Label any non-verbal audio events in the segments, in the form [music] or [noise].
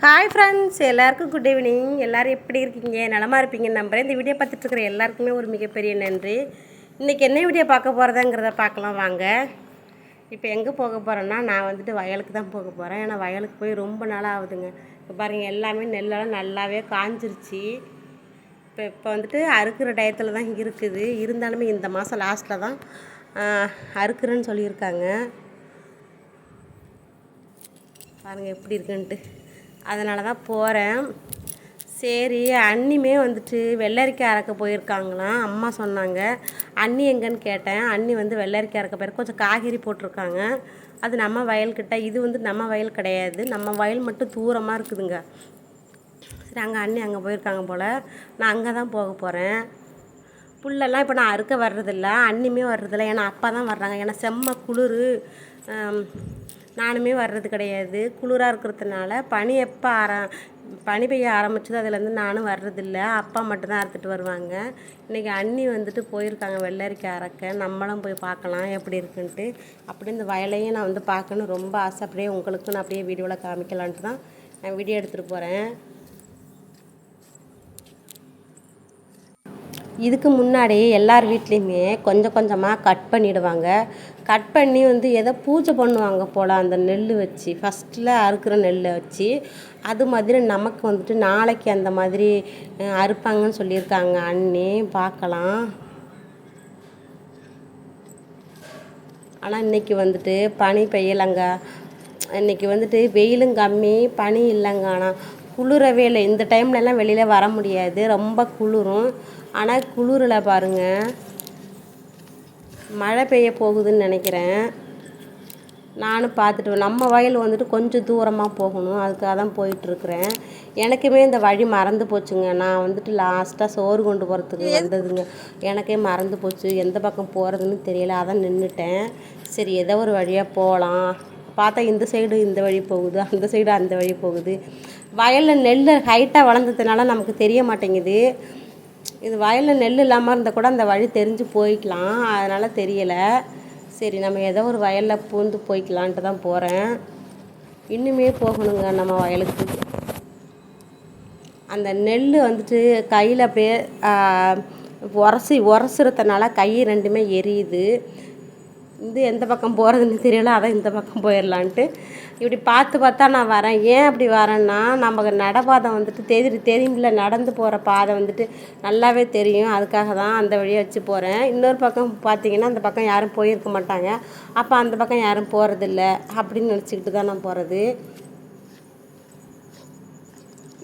Hi friends எல்லாருக்கும் good evening எல்லோரும் எப்படி இருக்கீங்க? நலமாக இருப்பீங்கன்னு நம்புகிறேன் இந்த வீடியோ பார்த்துட்ருக்குற எல்லாருக்குமே ஒரு மிகப்பெரிய நன்றி. இன்றைக்கி என்ன வீடியோ பார்க்க போகிறதாங்கிறத பார்க்கலாம் வாங்க. இப்போ எங்கே போக போகிறேன்னா நான் வந்துட்டு வயலுக்கு தான் போக போகிறேன் ஏன்னா வயலுக்கு போய் ரொம்ப நாள் ஆகுதுங்க. இப்போ பாருங்கள் எல்லாமே நெல்லெல்லாம் நல்லாவே காஞ்சிருச்சு. இப்போ இப்போ வந்துட்டு அறுக்கிற டயத்தில் தான் இருக்குது. இருந்தாலுமே இந்த மாதம் லாஸ்ட்டில் தான் அறுக்குறேன்னு அறுக்கிறேன்னு சொல்லியிருக்காங்க. பாருங்கள் எப்படி இருக்குன்ட்டு. அதனால தான் போகிறேன் சரி அண்ணிமே வந்துட்டு வெள்ளரிக்காய் அறக்க போயிருக்காங்களாம். அம்மா சொன்னாங்க. அண்ணி எங்கன்னு கேட்டேன். அண்ணி வந்து வெள்ளரிக்காய் அறக்க போயிரு கொஞ்சம் காய்கறி போட்டிருக்காங்க. அது நம்ம வயல்கிட்ட இது வந்து நம்ம வயல் கிடையாது. நம்ம வயல் மட்டும் தூரமாக இருக்குதுங்க. சரி அங்கே அண்ணி அங்கே போயிருக்காங்க போல். நான் அங்கே தான் போக போகிறேன் புல்லெல்லாம் இப்போ நான் அறுக்க வர்றதில்ல அண்ணியுமே வர்றதில்ல. ஏன்னா அப்பா தான் வர்றாங்க. ஏன்னா செம்ம குளிர். நானுமே வர்றது கிடையாது. குளிராக இருக்கிறதுனால பனி எப்போ ஆர பனி பெய்ய ஆரம்பிச்சதோ அதுலேருந்து நானும் வர்றதில்ல. அப்பா மட்டும்தான் அறுத்துட்டு வருவாங்க. இன்றைக்கி அண்ணி வந்துட்டு போயிருக்காங்க வெள்ளரிக்கை அறக்க நம்மளும் போய் பார்க்கலாம் எப்படி இருக்குன்ட்டு. அப்படி இந்த வயலையும் நான் வந்து பார்க்கணும் ரொம்ப ஆசை. அப்படியே உங்களுக்கு நான் அப்படியே வீடியோவில் காமிக்கலான்ட்டு தான் நான் வீடியோ எடுத்துகிட்டு போகிறேன் இதுக்கு முன்னாடி எல்லார் வீட்லேயுமே கொஞ்சம் கொஞ்சமாக கட் பண்ணிடுவாங்க. கட் பண்ணி வந்து ஏதோ பூஜை பண்ணுவாங்க போல் அந்த நெல் வச்சு ஃபஸ்ட்டில் அறுக்கிற நெல்லை வச்சு. அது மாதிரி நமக்கு வந்துட்டு நாளைக்கு அந்த மாதிரி அறுப்பாங்கன்னு சொல்லியிருக்காங்க. அண்ணி பார்க்கலாம். ஆனால் இன்னைக்கு வந்துட்டு பனி பெய்யலைங்க. இன்னைக்கு வந்துட்டு வெயிலும் கம்மி பனி இல்லைங்க. ஆனால் குளிரவே இல்லை. இந்த டைம்லலாம் வெளியில் வர முடியாது. ரொம்ப குளிரும். ஆனால் குளிரில் பாருங்கள் மழை பெய்ய போகுதுன்னு நினைக்கிறேன். நானும் பார்த்துட்டு நம்ம வயல் வந்துட்டு கொஞ்சம் தூரமாக போகணும். அதுக்காக தான் போயிட்டுருக்குறேன். எனக்குமே இந்த வழி மறந்து போச்சுங்க. நான் வந்துட்டு லாஸ்ட்டாக சோறு கொண்டு போகிறதுக்கு வந்ததுங்க. எனக்கே மறந்து போச்சு. எந்த பக்கம் போகிறதுன்னு தெரியல. அதான் நின்றுட்டேன் சரி ஏதோ ஒரு வழியாக போகலாம் பார்த்தா இந்த சைடு இந்த வழி போகுது. அந்த சைடு அந்த வழி போகுது. வயலில் நெல் ஹைட்டாக வளர்ந்ததுனால நமக்கு தெரிய மாட்டேங்குது. இது வயலில் நெல் இல்லாமல் இருந்தால் கூட அந்த வழி தெரிஞ்சு போய்க்கலாம். அதனால் தெரியலை. சரி நம்ம ஏதோ ஒரு வயலில் பூந்து போய்க்கலான்ட்டு தான் போகிறேன் இன்னுமே போகணுங்க நம்ம வயலுக்கு. அந்த நெல் வந்துட்டு கையில் அப்படியே உரசி உரசுறதுனால கை ரெண்டுமே எரியுது. இது எந்த பக்கம் போகிறதுன்னு தெரியல அதான் இந்த பக்கம் போயிடலான்ட்டு இப்படி பார்த்து பார்த்தா நான் வரேன். ஏன் அப்படி வரேன்னா நமக்கு நடைபாதை வந்துட்டு தெரி தெரியும்ல நடந்து போகிற பாதை வந்துட்டு நல்லாவே தெரியும். அதுக்காக தான் அந்த வழியை வச்சு போகிறேன் இன்னொரு பக்கம் பார்த்தீங்கன்னா அந்த பக்கம் யாரும் போயிருக்க மாட்டாங்க. அப்போ அந்த பக்கம் யாரும் போகிறதில்ல அப்படின்னு நினச்சிக்கிட்டு தான் நான் போகிறது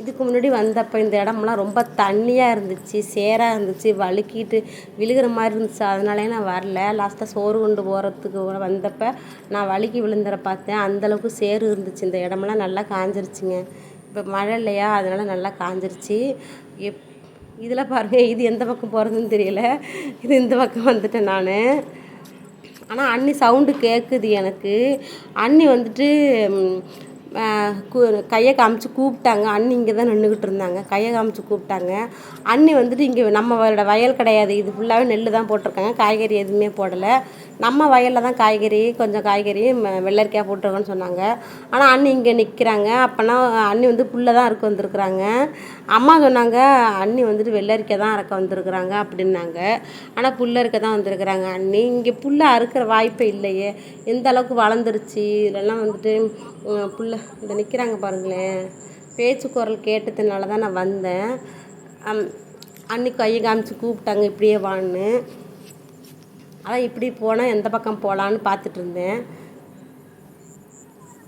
இதுக்கு முன்னாடி வந்தப்போ இந்த இடமெல்லாம் ரொம்ப தண்ணியாக இருந்துச்சு சேராக இருந்துச்சு வழுக்கிட்டு விழுகிற மாதிரி இருந்துச்சு. அதனாலே நான் வரல. லாஸ்ட்டாக சோறு கொண்டு போகிறதுக்கு வந்தப்போ நான் வழுக்கி விழுந்துற பார்த்தேன். அந்தளவுக்கு சேறு இருந்துச்சு. இந்த இடமெல்லாம் நல்லா காஞ்சிருச்சுங்க. இப்போ மழை இல்லையா? அதனால் நல்லா காஞ்சிருச்சு. எப் இதில் பாருங்கள் இது எந்த பக்கம் போகிறதுன்னு தெரியல. இது இந்த பக்கம் வந்துட்டேன் நான். ஆனால் அண்ணி சவுண்டு கேட்குது எனக்கு. அண்ணி வந்துட்டு கையை காமிச்சு கூப்பிட்டாங்க. அண்ணி இங்கே தான் நின்றுக்கிட்டு இருந்தாங்க. கையை காமிச்சு கூப்பிட்டாங்க. அண்ணி வந்துட்டு இங்கே நம்மளோட வயல் கிடையாது. இது ஃபுல்லாகவே நெல் தான் போட்டிருக்காங்க. காய்கறி எதுவுமே போடலை. நம்ம வயலில் தான் காய்கறி கொஞ்சம் காய்கறி வெள்ளரிக்காய் போட்டிருக்கோன்னு சொன்னாங்க. ஆனால் அண்ணி இங்கே நிற்கிறாங்க அப்போனா அண்ணி வந்து புல்லை தான் அறுக்க வந்திருக்கிறாங்க. அம்மா சொன்னாங்க அண்ணி வந்துட்டு வெள்ளரிக்காய் தான் அறுக்க வந்திருக்குறாங்க அப்படின்னாங்க. ஆனால் புல்ல அறுக்க தான் வந்திருக்குறாங்க அண்ணி. இங்கே புல்லை அறுக்கிற வாய்ப்பே இல்லையே. எந்த அளவுக்கு வளர்ந்துருச்சு? இதெல்லாம் வந்துட்டு உம், புல்லை இந்த நிற்கிறாங்க பாருங்களேன். பேச்சு குரல் கேட்டதுனால தான் நான் வந்தேன். அன்னைக்கு கையை காமிச்சு கூப்பிட்டாங்க இப்படியே வான்னு. அதான் இப்படி போனால் எந்த பக்கம் போகலான்னு பார்த்துட்டு இருந்தேன்.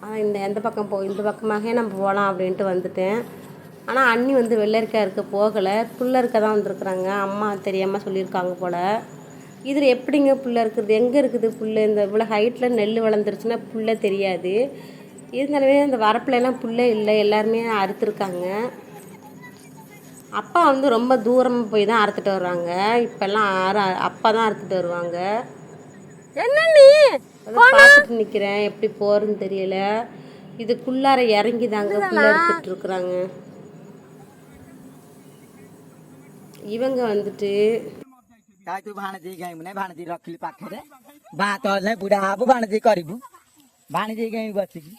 ஆனால் இந்த எந்த பக்கம் போ இந்த பக்கமாகவே நம்ம போகலாம் அப்படின்ட்டு வந்துட்டேன். ஆனால் அண்ணி வந்து வெள்ளரிக்காய் இருக்க போகலை. புல்ல இருக்க தான் வந்திருக்குறாங்க. அம்மா தெரியாமல் சொல்லியிருக்காங்க போல். இதில் எப்படிங்க புல்ல இருக்குது? எங்கே இருக்குது புல் இந்த இவ்வளோ ஹைட்டில் நெல் வளர்ந்துருச்சுன்னா புல்லே தெரியாது. இருந்தாலுமே இந்த வரப்புலலாம் புல்லே இல்லை எல்லாருமே அறுத்துருக்காங்க அப்பா வந்து ரொம்ப தூரமாக போய் தான் அறுத்துட்டு வருவாங்க இப்போல்லாம் அற அப்பா தான் அறுத்துட்டு வருவாங்க என்ன நீ அதான் பார்த்துட்டு நிற்கிறேன் எப்படி போகிறதுன்னு தெரியல இதுக்குள்ளார இறங்கி தாங்க புள்ள எடுத்துட்டு இருக்கிறாங்க இவங்க வந்துட்டு କାଇଁ ତୁ ଭାଣେଜୀ ଗାଇବୁ ନାଇଁ ଭାଣେଜୀ ରଖିଲି ପାଖରେ ଭାତ ହେଲେ ବୁଢା ହବୁ ଭାଣେଜୀ କରିବୁ ଭାଣେଜୀ ଗାଇବୁ ବସିକି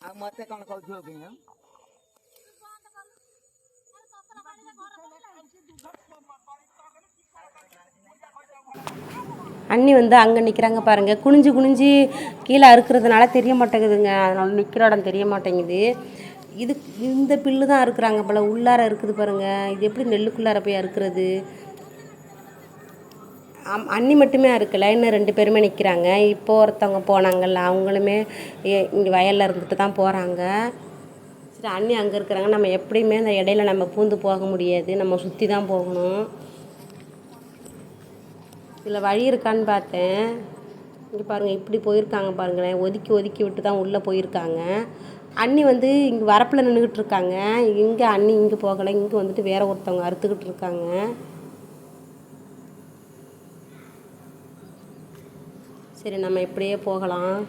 ଆଉ ମତେ କଣ କହୁଥିବ କି ହଁ? அண்ணி வந்து அங்கே நிற்கிறாங்க பாருங்கள் குனிஞ்சு குனிஞ்சு கீழே அறுக்கிறதுனால தெரிய மாட்டேங்குதுங்க அதனால நிற்கிற இடம் தெரிய மாட்டேங்குது இது இந்த பில்லு தான் அறுக்குறாங்க போல் உள்ளார இருக்குது பாருங்கள் இது எப்படி நெல்லுக்குள்ளார போய் அறுக்கிறது அம் அண்ணி மட்டுமே அறுக்கலை இன்னும் ரெண்டு பேருமே நிற்கிறாங்க. இப்போ ஒருத்தவங்க போனாங்கல்ல அவங்களுமே இங்கே வயலில் இருந்துட்டு தான் போகிறாங்க சரி அண்ணி அங்கே இருக்கிறாங்க. நம்ம எப்படியுமே அந்த இடையில நம்ம பூந்து போக முடியாது. நம்ம சுற்றி தான் போகணும். இதில் வழி இருக்கான்னு பார்த்தேன். இங்கே பாருங்கள் இப்படி போயிருக்காங்க பாருங்களேன். ஒதுக்கி ஒதுக்கி விட்டு தான் உள்ளே போயிருக்காங்க. அண்ணி வந்து இங்கே வரப்பில் நின்றுக்கிட்டு இருக்காங்க. இங்கே அண்ணி இங்கே போகலை இங்கே வந்துட்டு வேற ஒருத்தவங்க அறுத்துக்கிட்டு இருக்காங்க. சரி நம்ம இப்படியே போகலாம்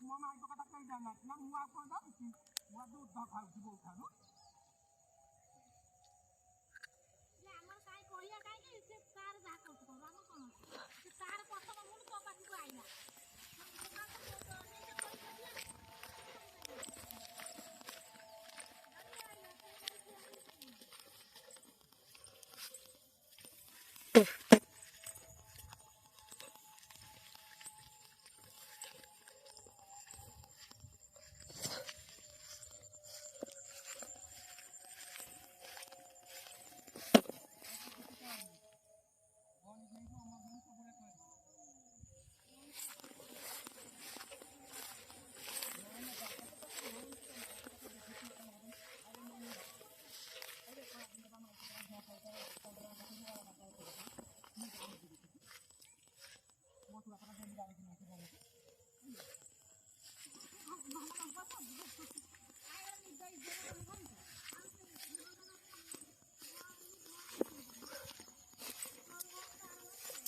ମୋ ମାଆ କଥା କହିଦେଲା ନା ମୁଁ ଆଉ କ'ଣ ଯାଉଛି ମୁଁ ଆଉ ଉଦ୍ଧା ଖାଉଛି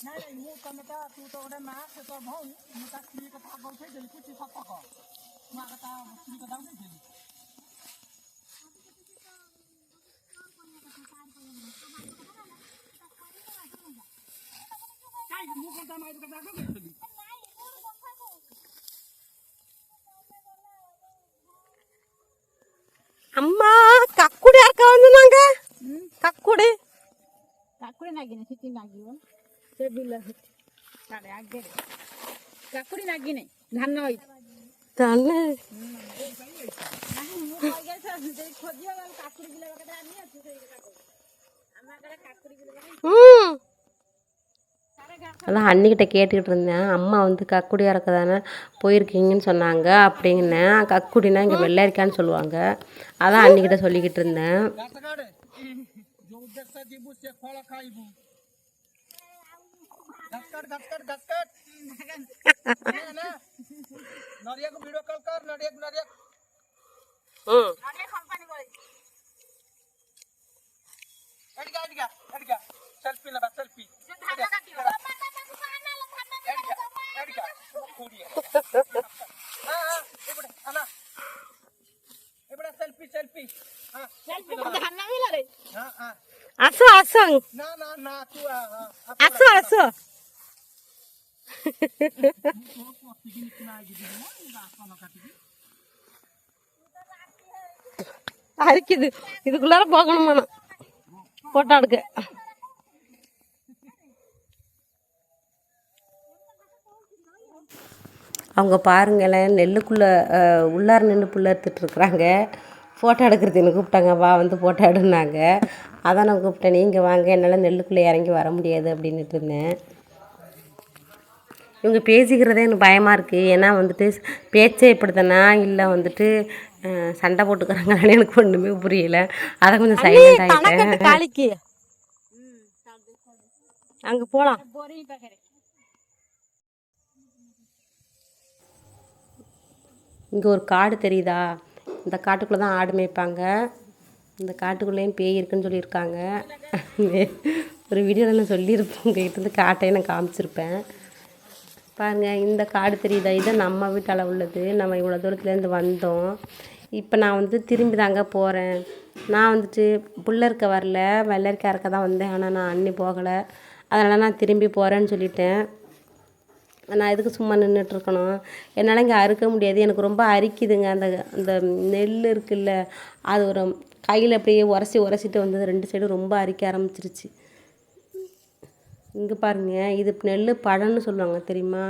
ନାଇଁ ନାଇଁ ମୁଁ ତମେ ତା ତୁ ତ ଗୋଟେ ମା ସେ ତ ଭଉଣୀ ମୁଁ ତା ସ୍ତ୍ରୀ କଥା ଆଗ ଉଠେଇଦେଲି କିଛି ସତ କହ ମୁଁ ଆଗ ତା ସ୍ତ୍ରୀ କଥା ଉଠେଇଦେଲି କାହିଁକି ମୁଁ କ'ଣ ତା ମାଇର କଥା ଆଗ କହିଥିଲି అమ్మా కక్కుడి అరకవందు నాగా కక్కుడి కక్కుడి నాగిన చిట్టి నాగివా ଆମ ଆଗରେ କାକୁଡ଼ି ବିଲ ம் அதான் அண்ணிக்கிட்ட கேட்டுக்கிட்டு இருந்தேன் அம்மா வந்து கக்குடி இறக்க தானே போயிருக்கீங்கன்னு சொன்னாங்க அப்படின்னேன் கக்குடினா இங்கே வெள்ளரிக்கான்னு சொல்லுவாங்க அதான் அண்ணிக்கிட்ட சொல்லிக்கிட்டு இருந்தேன் घसकट घसकट घसकट नरिया को वीडियो कॉल कर नरिया नरिया हम्म नरिया कंपनी बोले एडिका एडिका एडिका सेल्फी लगा सेल्फी एडिका एडिका पूरी हां हां इबड़े आना इबड़े सेल्फी सेल्फी हां सेल्फी धाना भी लरे हां हां আসো আসো না না না তুই আসো আসো [laughs] அரிக்குது இதுக்குள்ளார போகணுமா நான் போட்டோ எடுக்க. அவங்க பாருங்களேன் நெல்லுக்குள்ளே உள்ளார நின்று புள்ள எடுத்துட்ருக்குறாங்க ஃபோட்டோ எடுக்கிறது எனக்கு கூப்பிட்டாங்க? வா வந்து ஃபோட்டோ எடுனாங்க அதான் நான் கூப்பிட்டேன். நீங்கள் வாங்க என்னால் நெல்லுக்குள்ளே இறங்கி வர முடியாது அப்படின்னுட்டு இருந்தேன். இவங்க பேசிக்கிறதே எனக்கு பயமாக இருக்குது ஏன்னா வந்துட்டு பேச்சே இப்படித்தானா? இல்லை வந்துட்டு சண்டை போட்டுக்கிறாங்கன்னு எனக்கு ஒன்றுமே புரியல. அதை கொஞ்சம் சைலண்ட் ஆகிட்டேன் அங்கே போகலாம் இங்கே ஒரு காடு தெரியுதா? இந்த காட்டுக்குள்ளே தான் ஆடு மேய்ப்பாங்க. இந்த காட்டுக்குள்ளேயும் பேய் இருக்குன்னு சொல்லியிருக்காங்க. ஒரு வீடியோவில் நான் சொல்லியிருப்பேன். உங்ககிட்ட இருந்து காட்டையை நான் காமிச்சிருப்பேன். பாருங்கள் இந்த காடு தெரியுதா? இது நம்ம வீட்டால் உள்ளது. நம்ம இவ்வளோ தூரத்துலேருந்து வந்தோம். இப்போ நான் வந்து திரும்பி தாங்க போகிறேன் நான் வந்துட்டு புள்ள இருக்க வரல வெள்ளரிக்கா இருக்க தான் வந்தேன். ஆனால் நான் அன்னி போகலை. அதனால் நான் திரும்பி போகிறேன்னு சொல்லிட்டேன். நான் எதுக்கு சும்மா நின்றுட்டு இருக்கணும்? என்னால் இங்கே அறுக்க முடியாது. எனக்கு ரொம்ப அரிக்குதுங்க. அந்த அந்த நெல் இருக்குல்ல அது ஒரு கையில் அப்படியே உரசி உரசிட்டு வந்தது. ரெண்டு சைடும் ரொம்ப அரிக்க ஆரம்பிச்சிருச்சு. இங்கே பாருங்க இது நெல் பழம்னு சொல்லுவாங்க தெரியுமா?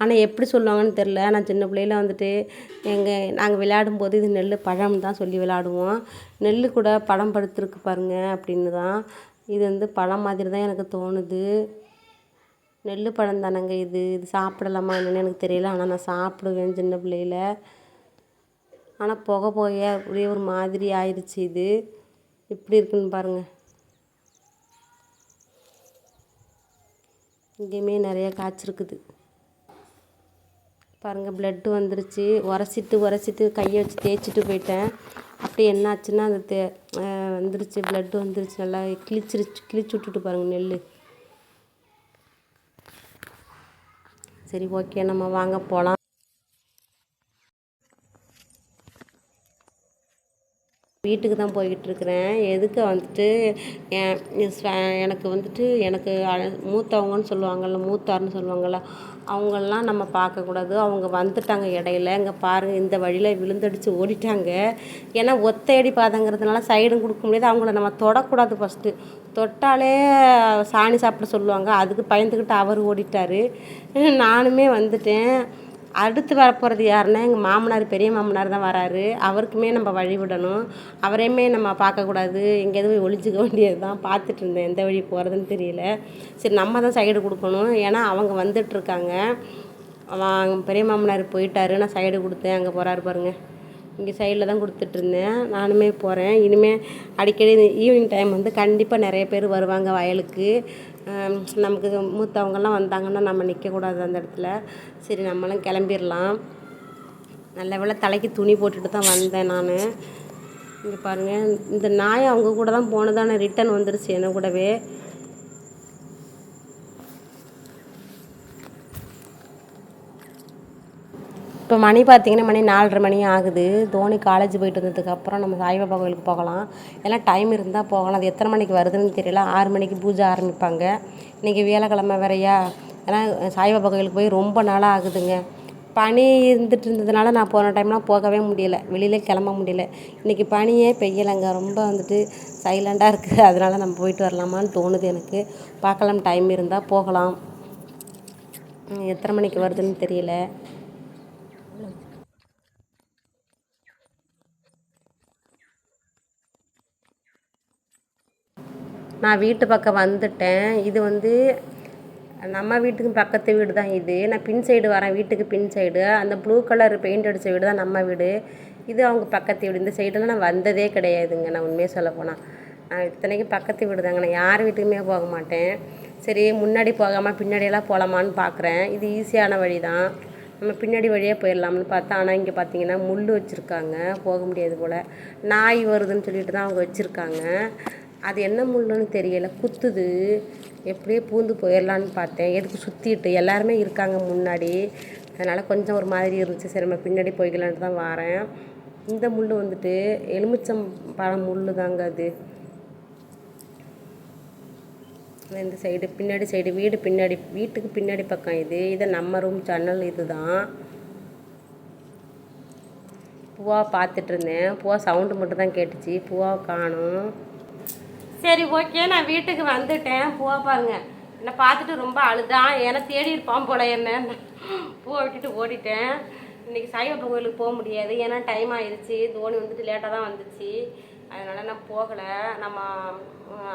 ஆனால் எப்படி சொல்லுவாங்கன்னு தெரில நான் சின்ன பிள்ளையில வந்துட்டு எங்கள் நாங்கள் விளையாடும் போது இது நெல் பழம் தான் சொல்லி விளையாடுவோம். நெல் கூட பழம் படுத்துருக்கு பாருங்க அப்படின்னு தான். இது வந்து பழம் மாதிரி தான் எனக்கு தோணுது. நெல் பழம் தானேங்க இது? இது சாப்பிடலாமா என்னென்னு எனக்கு தெரியல. ஆனால் நான் சாப்பிடுவேன் சின்ன பிள்ளையில. ஆனால் புகை போய அப்படியே ஒரு மாதிரி ஆயிடுச்சு இது. இப்படி இருக்குன்னு பாருங்கள் இங்கேயுமே நிறைய காய்ச்சிருக்குது. பாருங்கள் ப்ளட்டு வந்துருச்சு. உரசிட்டு உரசிட்டு கையை வச்சு தேய்ச்சிட்டு போயிட்டேன். அப்படியே என்னாச்சுன்னா அந்த அது தே வந்துருச்சு ப்ளட்டு வந்துருச்சு. நல்லா கிழிச்சிருச்சு கிழிச்சு விட்டுட்டு பாருங்கள் நெல் சரி ஓகே நம்ம வாங்க போகலாம் வீட்டுக்கு தான் போய்கிட்டுருக்குறேன் எதுக்கு வந்துட்டு எனக்கு வந்துட்டு எனக்கு மூத்தவங்கன்னு சொல்லுவாங்கள்ல மூத்தார்னு சொல்லுவாங்கள்ல அவங்களெலாம் நம்ம பார்க்கக்கூடாது. அவங்க வந்துட்டாங்க இடையில. இங்கே பாருங்கள் இந்த வழியில் விழுந்தடிச்சு ஓடிட்டாங்க. ஏன்னா ஒத்தையடி பாதங்கிறதுனால சைடும் கொடுக்க முடியாது. அவங்கள நம்ம தொடக்கூடாது ஃபஸ்ட்டு தொட்டாலே சாணி சாப்பிட சொல்லுவாங்க. அதுக்கு பயந்துக்கிட்டு அவர் ஓடிட்டார். நானுமே வந்துட்டேன். அடுத்து வரப்போகிறது யாருன்னா எங்கள் மாமனார் பெரிய மாமனார் தான் வராரு. அவருக்குமே நம்ம வழி விடணும். அவரையுமே நம்ம பார்க்கக்கூடாது எங்கேயாவது போய் ஒளிஞ்சிக்க வேண்டியது தான் பார்த்துட்டு இருந்தேன். எந்த வழி போகிறதுன்னு தெரியல. சரி நம்ம தான் சைடு கொடுக்கணும். ஏன்னா அவங்க வந்துட்டுருக்காங்க அவன் பெரிய மாமனார் போயிட்டாரு. நான் சைடு கொடுத்தேன். அங்கே போகிறாரு பாருங்கள் இங்கே சைடில் தான் கொடுத்துட்ருந்தேன் நானுமே போகிறேன் இனிமேல் அடிக்கடி ஈவினிங் டைம் வந்து கண்டிப்பாக நிறைய பேர் வருவாங்க வயலுக்கு. நமக்கு மூத்தவங்கெல்லாம் வந்தாங்கன்னா நம்ம நிற்கக்கூடாது அந்த இடத்துல. சரி நம்மளும் கிளம்பிடலாம். நல்ல வேலை தலைக்கு துணி போட்டுட்டு தான் வந்தேன் நான். இங்கே பாருங்கள் இந்த நாய் அவங்க கூட தான் போனதான ரிட்டன் வந்துருச்சு என்ன கூடவே. இப்போ மணி பார்த்தீங்கன்னா மணி நாலரை மணி ஆகுது. தோனி காலேஜ் போயிட்டு வந்ததுக்கப்புறம் நம்ம சாய்பாபா கோயிலுக்கு போகலாம். எல்லாம் டைம் இருந்தால் போகலாம். அது எத்தனை மணிக்கு வருதுன்னு தெரியல. ஆறு மணிக்கு பூஜை ஆரம்பிப்பாங்க. இன்றைக்கி வியாழக்கிழமை வேறையா? ஏன்னா சாய்பாபா கோயிலுக்கு போய் ரொம்ப நாளாக ஆகுதுங்க. பனி இருந்துட்டு இருந்ததுனால நான் போன டைம்லாம் போகவே முடியல. வெளியிலே கிளம்ப முடியல. இன்றைக்கி பனியே பெய்யலைங்க. ரொம்ப வந்துட்டு சைலண்டாக இருக்குது அதனால நம்ம போயிட்டு வரலாமான்னு தோணுது எனக்கு. பார்க்கலாம். டைம் இருந்தால் போகலாம். எத்தனை மணிக்கு வருதுன்னு தெரியல. நான் வீட்டு பக்கம் வந்துட்டேன். இது வந்து நம்ம வீட்டுக்கு பக்கத்து வீடு தான் இது. நான் பின் சைடு வரேன். வீட்டுக்கு பின் சைடு. அந்த ப்ளூ கலர் பெயிண்ட் அடித்த வீடு தான் நம்ம வீடு. இது அவங்க பக்கத்து வீடு. இந்த சைடெல்லாம் நான் வந்ததே கிடையாதுங்க. நான் உண்மையாக சொல்ல போனால் நான் இத்தனைக்கும் பக்கத்து வீடு தாங்க நான் யார் வீட்டுக்குமே போக மாட்டேன். சரி முன்னாடி போகாமல் பின்னாடியெல்லாம் போகலாமான்னு பார்க்குறேன் இது ஈஸியான வழி தான் நம்ம பின்னாடி வழியாக போயிடலாம்னு பார்த்தா ஆனால் இங்கே பார்த்தீங்கன்னா முள் வச்சுருக்காங்க. போக முடியாது போல். நாய் வருதுன்னு சொல்லிட்டு தான் அவங்க வச்சுருக்காங்க. அது என்ன முள்ளுன்னு தெரியல. குத்துது. எப்படியே பூந்து போயிடலான்னு பார்த்தேன். எதுக்கு சுற்றிட்டு எல்லாருமே இருக்காங்க முன்னாடி. அதனால் கொஞ்சம் ஒரு மாதிரி இருந்துச்சு. சரி நம்ம பின்னாடி போய்க்கலான்ட்டு தான் வாரேன். இந்த முள் வந்துட்டு எலுமிச்சம் பழம் முள் தாங்க அது. இந்த சைடு பின்னாடி சைடு வீடு பின்னாடி வீட்டுக்கு பின்னாடி பக்கம் இது. இதை நம்ம ரூம் ஜன்னல் இதுதான். பூவா பார்த்துட்டு இருந்தேன். பூவா சவுண்டு மட்டும் தான் கேட்டுச்சு. பூவாவை காணும். சரி ஓகே நான் வீட்டுக்கு வந்துட்டேன். பூவா பாருங்க. என்னை பார்த்துட்டு ரொம்ப அழுதான் ஏன்னா தேடி இருப்பான் போல என்ன. பூவை விட்டுட்டு ஓடிட்டேன். இன்னைக்கு சாய்பாபா கோயிலுக்கு போக முடியாது. ஏன்னா டைம் ஆயிடுச்சு தோனி வந்துட்டு லேட்டாக தான் வந்துச்சு. அதனால் நான் போகலை. நம்ம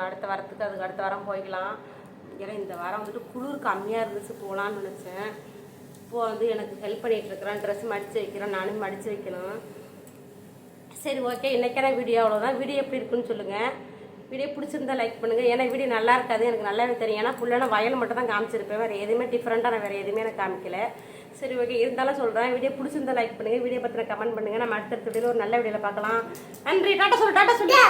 அடுத்த வாரத்துக்கு அதுக்கு அடுத்த வாரம் போய்க்கலாம். ஏன்னா இந்த வாரம் வந்துட்டு குளிர் கம்மியாக இருந்துச்சு. போகலான்னு நினச்சேன். இப்போ வந்து எனக்கு ஹெல்ப் பண்ணிகிட்டு இருக்கிறேன். ட்ரெஸ் மடித்து வைக்கிறேன். நானும் மடித்து வைக்கணும். சரி ஓகே இன்றைக்கான வீடியோ அவ்வளோதான் வீடியோ எப்படி இருக்குன்னு சொல்லுங்கள் வீடியோ பிடிச்சிருந்தா லைக் பண்ணுங்கள் ஏன்னா வீடியோ நல்லா இருக்காது. எனக்கு நல்லாவே தெரியும். ஏன்னா ஃபுல்லாக நான் வயல் மட்டும் தான் காமிச்சிருப்பேன். வேறு எதுவுமே டிஃப்ரெண்ட்டாக நான் வேறு எதுவுமே நான் காமிக்கல. சரி ஓகே இருந்தாலும் சொல்கிறேன் வீடியோ பிடிச்சிருந்தா லைக் பண்ணுங்கள் வீடியோ பற்றின கமெண்ட் பண்ணுங்கள் நம்ம அடுத்தடுத்த வீடியோ ஒரு நல்ல வீடியோவில் பார்க்கலாம். நன்றி. டாட்டா சொல்லு டாட்டா சொல்லு.